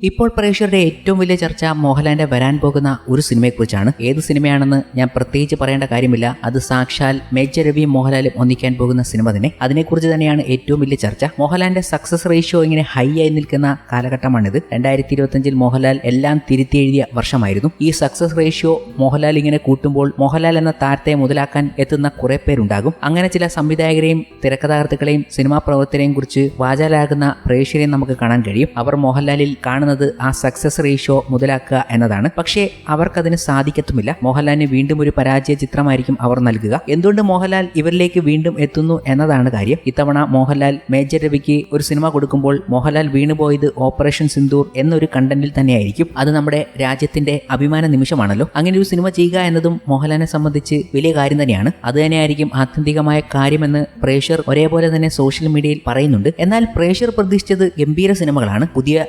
ഇപ്പോൾ പ്രേക്ഷകരുടെ ഏറ്റവും വലിയ ചർച്ച മോഹൻലാലിന്റെ വരാൻ പോകുന്ന ഒരു സിനിമയെക്കുറിച്ചാണ്. ഏത് സിനിമയാണെന്ന് ഞാൻ പ്രത്യേകിച്ച് പറയേണ്ട കാര്യമില്ല. അത് സാക്ഷാൽ മേജർ രവിയും മോഹൻലാലും ഒന്നിക്കാൻ പോകുന്ന സിനിമ തന്നെ. അതിനെക്കുറിച്ച് തന്നെയാണ് ഏറ്റവും വലിയ ചർച്ച. മോഹൻലാലിന്റെ സക്സസ് റേഷ്യോ ഇങ്ങനെ ഹൈ ആയി നിൽക്കുന്ന കാലഘട്ടമാണിത്. രണ്ടായിരത്തി ഇരുപത്തിയഞ്ചിൽ മോഹൻലാൽ എല്ലാം തിരുത്തി എഴുതിയ വർഷമായിരുന്നു. ഈ സക്സസ് റേഷ്യോ മോഹൻലാൽ ഇങ്ങനെ കൂട്ടുമ്പോൾ മോഹൻലാൽ എന്ന താരത്തെ മുതലാക്കാൻ എത്തുന്ന കുറെ പേരുണ്ടാകും. അങ്ങനെ ചില സംവിധായകരെയും തിരക്കഥാകൃത്തുക്കളെയും സിനിമാ പ്രവർത്തകരെയും കുറിച്ച് വാചാലാകുന്ന പ്രേക്ഷകരെയും നമുക്ക് കാണാൻ കഴിയും. അവർ മോഹൻലാലിൽ കാണുന്നത് ആ സക്സസ് റേഷ്യോ മുതലാക്കുക എന്നതാണ്. പക്ഷേ അവർക്കതിന് സാധിക്കത്തുമില്ല. മോഹൻലാലിന് വീണ്ടും ഒരു പരാജയ ചിത്രമായിരിക്കും അവർ നൽകുക. എന്തുകൊണ്ട് മോഹൻലാൽ ഇവരിലേക്ക് വീണ്ടും എത്തുന്നു എന്നതാണ് കാര്യം. ഇത്തവണ മോഹൻലാൽ മേജർ രവിക്ക് ഒരു സിനിമ കൊടുക്കുമ്പോൾ മോഹൻലാൽ വീണുപോയത് ഓപ്പറേഷൻ സിന്ദൂർ എന്നൊരു കണ്ടന്റിൽ തന്നെയായിരിക്കും. അത് നമ്മുടെ രാജ്യത്തിന്റെ അഭിമാന നിമിഷമാണല്ലോ. അങ്ങനെ ഒരു സിനിമ ചെയ്യുക എന്നതും മോഹൻലാലിനെ സംബന്ധിച്ച് വലിയ കാര്യം തന്നെയാണ്. അത് തന്നെയായിരിക്കും ആത്യന്തികമായ കാര്യമെന്ന് പ്രേഷർ ഒരേപോലെ തന്നെ സോഷ്യൽ മീഡിയയിൽ പറയുന്നുണ്ട്. എന്നാൽ പ്രേഷർ പ്രതീക്ഷിച്ചത് ഗംഭീര സിനിമകളാണ്. പുതിയ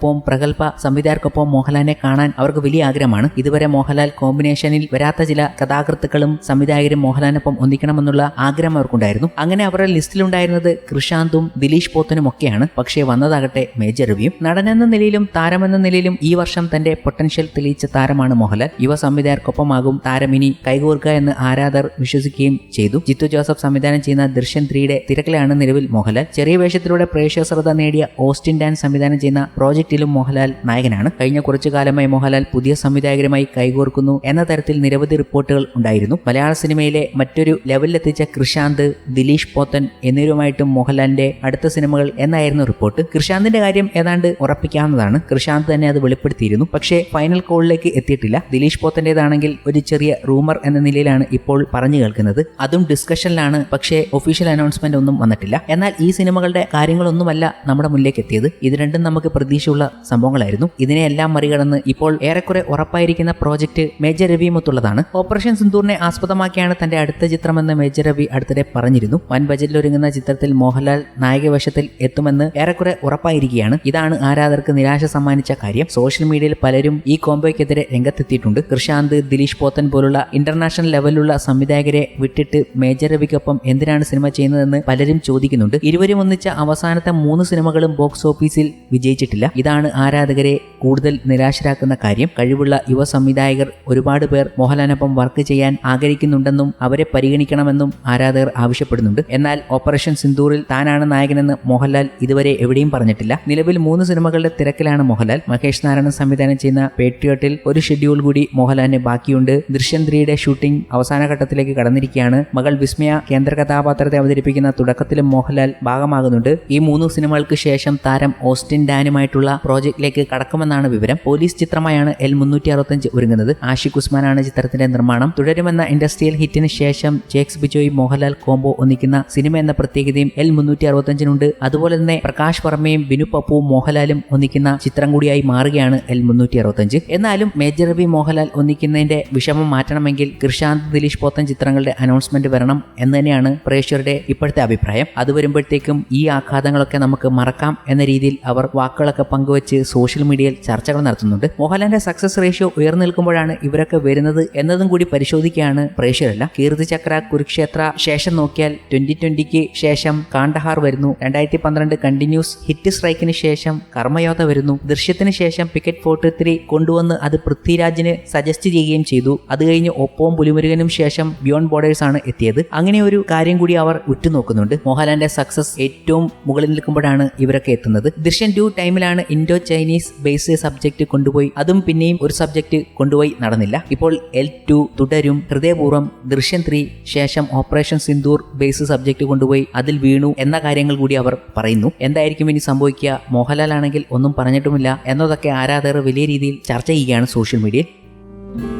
സംവിധായകർക്കൊപ്പം പ്രഗത്ഭ സംവിധായകർക്കൊപ്പം മോഹൻലാലിനെ കാണാൻ അവർക്ക് വലിയ ആഗ്രഹമാണ്. ഇതുവരെ മോഹൻലാൽ കോമ്പിനേഷനിൽ വരാത്ത ചില കഥാകൃത്തുക്കളും സംവിധായകരും മോഹൻലാലിനൊപ്പം ഒന്നിക്കണമെന്നുള്ള ആഗ്രഹം അവർക്കുണ്ടായിരുന്നു. അങ്ങനെ അവരുടെ ലിസ്റ്റിലുണ്ടായിരുന്നത് കൃഷാന്തും ദിലീഷ് പോത്തനും ഒക്കെയാണ്. പക്ഷേ വന്നതാകട്ടെ മേജർ റിവ്യൂ. നടനെന്ന നിലയിലും താരമെന്ന നിലയിലും ഈ വർഷം തന്റെ പൊട്ടൻഷ്യൽ തെളിയിച്ച താരമാണ് മോഹൻലാൽ. യുവ സംവിധായകർക്കൊപ്പമാകും താരം ഇനി കൈകോർക്കുക എന്ന് ആരാധർ വിശ്വസിക്കുകയും ചെയ്തു. ജിത്തു ജോസഫ് സംവിധാനം ചെയ്യുന്ന ദൃശ്യൻ ത്രീയുടെ തിരക്കിലാണ് നിലവിൽ മോഹൻലാൽ. ചെറിയ വേഷത്തിലൂടെ പ്രേക്ഷക ശ്രദ്ധ നേടിയ ഓസ്റ്റിൻ ഡാൻസ് സംവിധാനം ചെയ്യുന്ന പ്രോജക്റ്റിലും മോഹൻലാൽ നായകനാണ്. കഴിഞ്ഞ കുറച്ചു കാലമായി മോഹൻലാൽ പുതിയ സംവിധായകരുമായി കൈകോർക്കുന്നു എന്ന തരത്തിൽ നിരവധി റിപ്പോർട്ടുകൾ ഉണ്ടായിരുന്നു. മലയാള സിനിമയിലെ മറ്റൊരു ലെവലിലെത്തിച്ച കൃഷാന്ത് ദിലീഷ് പോത്തൻ എന്നിവരുമായിട്ടും മോഹൻലാലിന്റെ അടുത്ത സിനിമകൾ എന്നായിരുന്നു റിപ്പോർട്ട്. കൃഷാന്തിന്റെ കാര്യം ഏതാണ്ട് ഉറപ്പിക്കാവുന്നതാണ്. കൃഷാന്ത് തന്നെ അത് വെളിപ്പെടുത്തിയിരുന്നു. പക്ഷേ ഫൈനൽ കോളിലേക്ക് എത്തിയിട്ടില്ല. ദിലീഷ് പോത്തന്റേതാണെങ്കിൽ ഒരു ചെറിയ റൂമർ എന്ന നിലയിലാണ് ഇപ്പോൾ പറഞ്ഞു കേൾക്കുന്നത്. അതും ഡിസ്കഷനിലാണ്. പക്ഷേ ഒഫീഷ്യൽ അനൗൺസ്മെന്റ് ഒന്നും വന്നിട്ടില്ല. എന്നാൽ ഈ സിനിമകളുടെ കാര്യങ്ങളൊന്നുമല്ല നമ്മുടെ മുന്നിലേക്ക് എത്തിയത്. ഇത് രണ്ടും നമുക്ക് പ്രതീക്ഷയുള്ള സംഭവങ്ങളായിരുന്നു. ഇതിനെയെല്ലാം മറികടന്ന് ഇപ്പോൾ ഏറെക്കുറെ ഉറപ്പായിരിക്കുന്ന പ്രോജക്റ്റ് മേജർ രവിയുമൊത്തുള്ളതാണ് ഓപ്പറേഷൻ സിന്ദൂറിനെ ആസ്പദമാക്കിയാണ് തന്റെ അടുത്ത ചിത്രമെന്ന് മേജർ രവി അടുത്തിടെ പറഞ്ഞിരുന്നു. വൻ ബജറ്റിൽ ഒരുങ്ങുന്ന ചിത്രത്തിൽ മോഹൻലാൽ നായകവേഷത്തിൽ എത്തുമെന്ന് ഏറെക്കുറെ ഉറപ്പായിരിക്കുകയാണ്. ഇതാണ് ആരാധകർക്ക് നിരാശ സമ്മാനിച്ച കാര്യം. സോഷ്യൽ മീഡിയയിൽ പലരും ഈ കോംബോയ്ക്കെതിരെ രംഗത്തെത്തിയിട്ടുണ്ട്. കൃഷാന്ത് ദിലീഷ് പോത്തൻ പോലുള്ള ഇന്റർനാഷണൽ ലെവലിലുള്ള സംവിധായകരെ വിട്ടിട്ട് മേജർ രവിക്കൊപ്പം എന്തിനാണ് സിനിമ ചെയ്യുന്നതെന്ന് പലരും ചോദിക്കുന്നുണ്ട്. ഇരുവരും ഒന്നിച്ച അവസാനത്തെ മൂന്ന് സിനിമകളും ബോക്സ് ഓഫീസിൽ വിജയിച്ചിട്ടില്ല. ഇതാണ് ആരാധകരെ കൂടുതൽ നിരാശരാക്കുന്ന കാര്യം. കഴിവുള്ള യുവ സംവിധായകർ ഒരുപാട് പേർ മോഹൻലാലിനൊപ്പം വർക്ക് ചെയ്യാൻ ആഗ്രഹിക്കുന്നുണ്ടെന്നും അവരെ പരിഗണിക്കണമെന്നും ആരാധകർ ആവശ്യപ്പെടുന്നുണ്ട്. എന്നാൽ ഓപ്പറേഷൻ സിന്ദൂറിൽ താനാണ് നായകനെന്ന് മോഹൻലാൽ ഇതുവരെ എവിടെയും പറഞ്ഞിട്ടില്ല. നിലവിൽ മൂന്ന് സിനിമകളുടെ തിരക്കിലാണ് മോഹൻലാൽ. മഹേഷ് നാരായണൻ സംവിധാനം ചെയ്യുന്ന പേട്രിയോട്ടിൽ ഒരു ഷെഡ്യൂൾ കൂടി മോഹൻലാലിന് ബാക്കിയുണ്ട്. ദൃശ്യം ത്രീയുടെ ഷൂട്ടിംഗ് അവസാന ഘട്ടത്തിലേക്ക് കടന്നിരിക്കുകയാണ്. മകൾ വിസ്മയ കേന്ദ്ര കഥാപാത്രത്തെ അവതരിപ്പിക്കുന്ന തുടക്കത്തിലും മോഹൻലാൽ ഭാഗമാകുന്നുണ്ട്. ഈ മൂന്ന് സിനിമകൾക്ക് ശേഷം താരം ഓസ്റ്റിൻ ഡാനുമായിട്ടുള്ള പ്രോജക്റ്റിലേക്ക് കടക്കുമെന്നാണ് വിവരം. പോലീസ് ചിത്രമായാണ് എൽ മുന്നൂറ്റി അറുപത്തഞ്ച് ഒരുങ്ങുന്നത്. ആഷിഖ് ഉസ്മാനാണ് ചിത്രത്തിന്റെ നിർമ്മാണം. തുടരുമെന്ന ഇൻഡസ്ട്രിയൽ ഹിറ്റിന് ശേഷം ജേക്സ് ബിജോയ് മോഹൻലാൽ കോംബോ ഒന്നിക്കുന്ന സിനിമ എന്ന പ്രത്യേകതയും എൽ മുന്നൂറ്റി അറുപത്തഞ്ചിനുണ്ട് അതുപോലെ തന്നെ പ്രകാശ് വർമ്മയും ബിനു പപ്പുവും മോഹൻലാലും ഒന്നിക്കുന്ന ചിത്രം കൂടിയായി മാറുകയാണ് എൽ മുന്നൂറ്റി അറുപത്തഞ്ച് എന്നാലും മേജർ രവി മോഹൻലാൽ ഒന്നിക്കുന്നതിന്റെ വിഷമം മാറ്റണമെങ്കിൽ കൃഷാന്ത് ദിലീഷ് പോത്തൻ ചിത്രങ്ങളുടെ അനൗൺസ്മെന്റ് വരണം എന്ന് തന്നെയാണ് പ്രേക്ഷകരുടെ ഇപ്പോഴത്തെ അഭിപ്രായം. അത് വരുമ്പോഴത്തേക്കും ഈ ആഘാതങ്ങളൊക്കെ നമുക്ക് മറക്കാം എന്ന രീതിയിൽ അവർ വാക്കുകളൊക്കെ പങ്കുവച്ച് സോഷ്യൽ മീഡിയയിൽ ചർച്ചകൾ നടത്തുന്നുണ്ട്. മോഹൻലാലിന്റെ സക്സസ് റേഷ്യോ ഉയർന്നു നിൽക്കുമ്പോഴാണ് ഇവരൊക്കെ വരുന്നത് എന്നതും കൂടി പരിശോധിക്കുകയാണ് പ്രേക്ഷകരല്ല. കീർത്തി ചക്ര കുരുക്ഷേത്ര ശേഷം നോക്കിയാൽ ട്വന്റി ട്വന്റിക്ക് ശേഷം കാണ്ടഹാർ വരുന്നു. രണ്ടായിരത്തി പന്ത്രണ്ട് കണ്ടിന്യൂസ് ഹിറ്റ് സ്ട്രൈക്കിന് ശേഷം കർമ്മയോധ വരുന്നു. ദൃശ്യത്തിന് ശേഷം പിക്കറ്റ് ഫോർട്ടി ത്രീ കൊണ്ടുവന്ന് അത് പൃഥ്വിരാജിന് സജസ്റ്റ് ചെയ്യുകയും ചെയ്തു. അത് കഴിഞ്ഞ് ഒപ്പവും പുലിമുരുകനും ശേഷം ബിയോണ്ട് ബോർഡേഴ്സ് ആണ് എത്തിയത്. അങ്ങനെ ഒരു കാര്യം കൂടി അവർ ഉറ്റുനോക്കുന്നുണ്ട്. മോഹൻലാലിന്റെ സക്സസ് ഏറ്റവും മുകളിൽ നിൽക്കുമ്പോഴാണ് ഇവരൊക്കെ എത്തുന്നത്. ദൃശ്യം ടു ടൈമിലാണ് ഇൻഡോ ചൈനീസ് ബേസ്ഡ് സബ്ജക്റ്റ് കൊണ്ടുപോയി. അതും പിന്നെയും ഒരു സബ്ജക്റ്റ് കൊണ്ടുപോയി നടന്നില്ല. ഇപ്പോൾ എൽ ടു തുടരും. ഹൃദയപൂർവം ദൃശ്യം ത്രീ ശേഷം ഓപ്പറേഷൻ സിന്ദൂർ ബേസ് സബ്ജക്റ്റ് കൊണ്ടുപോയി അതിൽ വീണു എന്ന കാര്യങ്ങൾ കൂടി അവർ പറയുന്നു. എന്തായിരിക്കും ഇനി സംഭവിക്കുക? മോഹൻലാൽ ആണെങ്കിൽ ഒന്നും പറഞ്ഞിട്ടുമില്ല. എന്നതൊക്കെ ആരാധകർ വലിയ രീതിയിൽ ചർച്ച ചെയ്യുകയാണ് സോഷ്യൽ മീഡിയയിൽ.